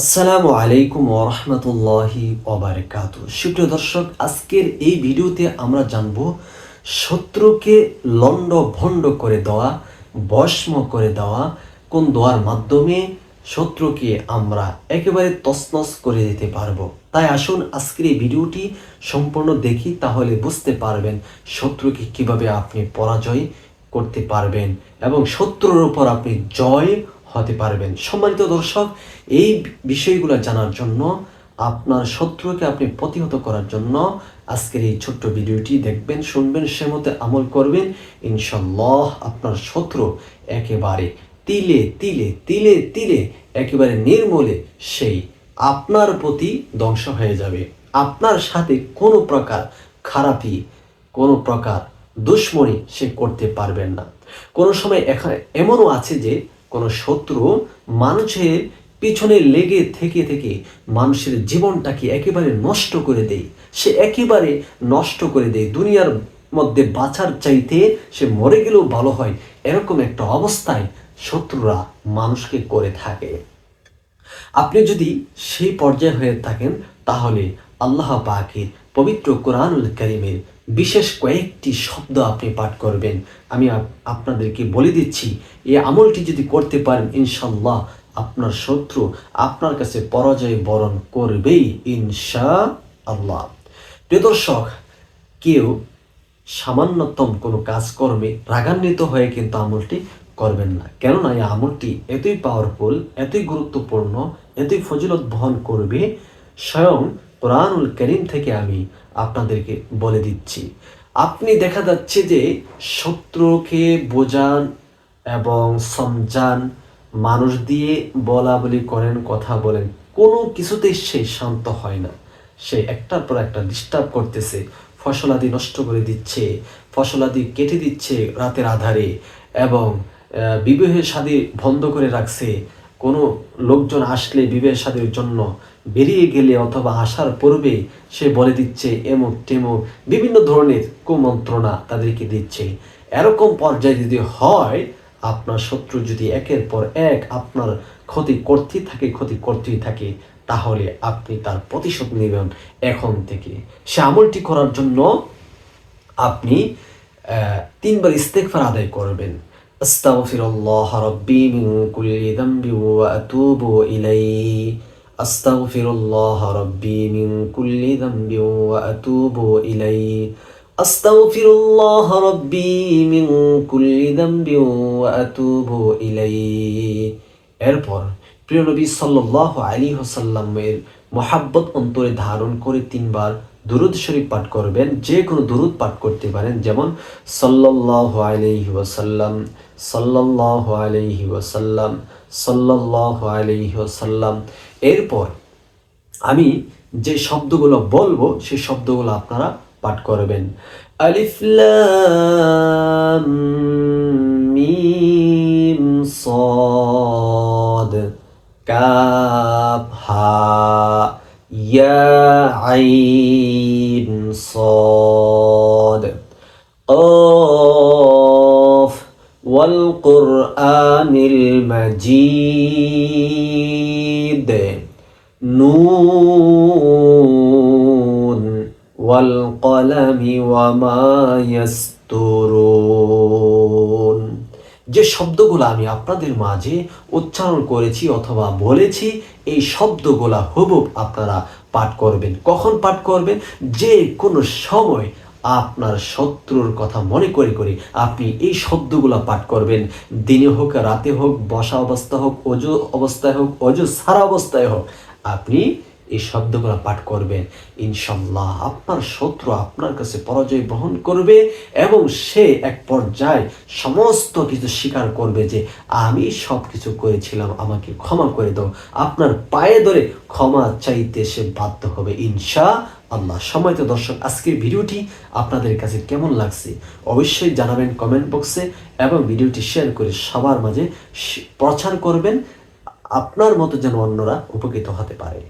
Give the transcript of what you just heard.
আসসালামু আলাইকুম ওরহমতুল্লাহি ওবারকাত সুপ্রিয় দর্শক, আজকের এই ভিডিওতে আমরা জানব শত্রুকে লণ্ড ভণ্ড করে দেওয়া, ভস্ম করে দেওয়া কোন দোয়ার মাধ্যমে শত্রুকে আমরা একেবারে তছনছ করে দিতে পারব। তাই আসুন আজকের এই ভিডিওটি সম্পূর্ণ দেখি, তাহলে বুঝতে পারবেন শত্রুকে কীভাবে আপনি পরাজয় করতে পারবেন এবং শত্রুর উপর আপনি জয় হতে পারবেন। সম্মানিত দর্শক, এই বিষয়গুলো জানার জন্য আপনার শত্রুকে আপনি প্রতিহত করার জন্য আজকের এই ছোট্ট ভিডিওটি দেখবেন, শুনবেন, সে মতে আমল করবেন। ইনশাল্লাহ আপনার শত্রু একেবারে তিলে তিলে তিলে তিলে, একেবারে নির্মূলে সেই আপনার প্রতি ধ্বংস হয়ে যাবে। আপনার সাথে কোনো প্রকার খারাপি কোনো প্রকার দুশ্মনী সে করতে পারবেন না। কোনো সময় এখানে এমনও আছে যে কোনো শত্রু মানুষের পিছনে লেগে থেকে থেকে মানুষের জীবনটাকে একেবারে নষ্ট করে দেয়। সে একেবারে নষ্ট করে দেয়। দুনিয়ার মধ্যে বাঁচার চাইতে সে মরে গেলেও ভালো হয়। এরকম একটা অবস্থায় শত্রুরা মানুষকে করে থাকে। আপনি যদি সেই পর্যায়ে হয়ে থাকেন, তাহলে আল্লাহ পাকের পবিত্র কোরআনুল করিমের বিশেষ কয়েকটি শব্দ আপনি পাঠ করবেন। আমি আপ- আপনাদেরকে বলে দিচ্ছি, এই আমলটি যদি করতে পারেন ইনশাল্লাহ আপনার শত্রু আপনার কাছে পরাজয় বরণ করবেই ইনশা আল্লাহ প্রিয় দর্শক, কেউ সামান্যতম কোনো কাজকর্মে রাগান্বিত হয়ে কিন্তু আমলটি করবেন না। কেননা এই আমলটি এতই পাওয়ারফুল এতই গুরুত্বপূর্ণ, এতই ফজিলত বহন করবে, স্বয়ং কোরআনুল করিম থেকে আমি আপনাদেরকে বলে দিচ্ছি। আপনি দেখা যাচ্ছে যে শত্রুকে বোঝান এবং সমঝান, মানুষ দিয়ে বলা বলি করেন, কথা বলেন, কোনো কিছুতেই সে শান্ত হয় না। সে একটার পর একটা ডিস্টার্ব করতেছে, ফসলাদি নষ্ট করে দিচ্ছে, ফসলাদি কেটে দিচ্ছে রাতের আধারে এবং বিবাহের শাদী বন্ধ করে রাখছে কোনো লোকজন আসলে শাদীর জন্য বেরিয়ে গেলে অথবা আসার পূর্বে সে বলে দিচ্ছে এমুক টেমুক বিভিন্ন ধরনের কুমন্ত্রণা তাদেরকে দিচ্ছে। এরকম পর্যায়ে যদি হয়, আপনার শত্রু যদি একের পর এক আপনার ক্ষতি করতেই থাকে, ক্ষতি করতেই থাকে, তাহলে আপনি তার প্রতিশোধ নেবেন এখন থেকে। সে আমলটি করার জন্য আপনি তিনবার ইস্তেগফার আদায় করবেন। আস্তাগফিরুল্লাহ রাব্বি মিন কুল্লি যামবি ওয়া আতুবু ইলাইহি। আস্তাগফিরুল্লাহ রাব্বি মিন কুল্লি যামবি ওয়া আতুবু ইলাইহি। আস্তাগফিরুল্লাহ রাব্বি মিন কুল্লি যামবি ওয়া আতুবু ইলাইহি। এরপর প্রিয় নবী সাল্লাল্লাহু আলাইহি ওয়াসাল্লামের মহাব্বত অন্তরে ধারণ করে তিনবার দুরুদ শরীফ পাঠ করবেন, যে কোনো দুরুদ পাঠ করতে পারেন। যেমন সাল্লাল্লাহু আলাইহি ওয়াসাল্লাম সাল্লাল্লাহু আলাইহি ওয়াসাল্লাম সাল্লাল্লাহু আলাইহি ওয়াসাল্লাম এরপর আমি যে শব্দগুলো বলবো সেই শব্দগুলো আপনারা পাঠ করবেন আলিফ লাম মিম صاد কাফ হা ইয়া আইন صاد قاف والقرآن المجيد نون والقلم وما يسترون যে শব্দগুলো আমি আপনাদের মাঝে উচ্চারণ করেছি অথবা বলেছি এই শব্দগুলা হুবুব আপনারা পাঠ করবেন কখন পাঠ করবেন যে কোনো সময় আপনার শত্রুর কথা মনে করে করে আপনি এই শব্দগুলো পাঠ করবেন। দিনে হোক, রাতে হোক, বসা অবস্থা হোক, অজু অবস্থায় হোক, অজু সারা অবস্থায় হোক, আপনি এই শব্দগুলো পাঠ করবেন। ইনশাল্লাহ আপনার শত্রু আপনার কাছে পরাজয় বহন করবে এবং সে এক পর্যায়ে সমস্ত কিছু স্বীকার করবে যে, আমি সব কিছু করেছিলাম, আমাকে ক্ষমা করে দাও। আপনার পায়ে ধরে ক্ষমা চাইতে সে বাধ্য হবে। ইনশা আল্লাহ সময়ত দর্শক, আজকের ভিডিওটি আপনাদের কাছে কেমন লাগছে অবশ্যই জানাবেন কমেন্ট বক্সে এবং ভিডিওটি শেয়ার করে সবার মাঝে প্রচার করবেন। আপনার মতো যেন অন্যরা উপকৃত হতে পারে।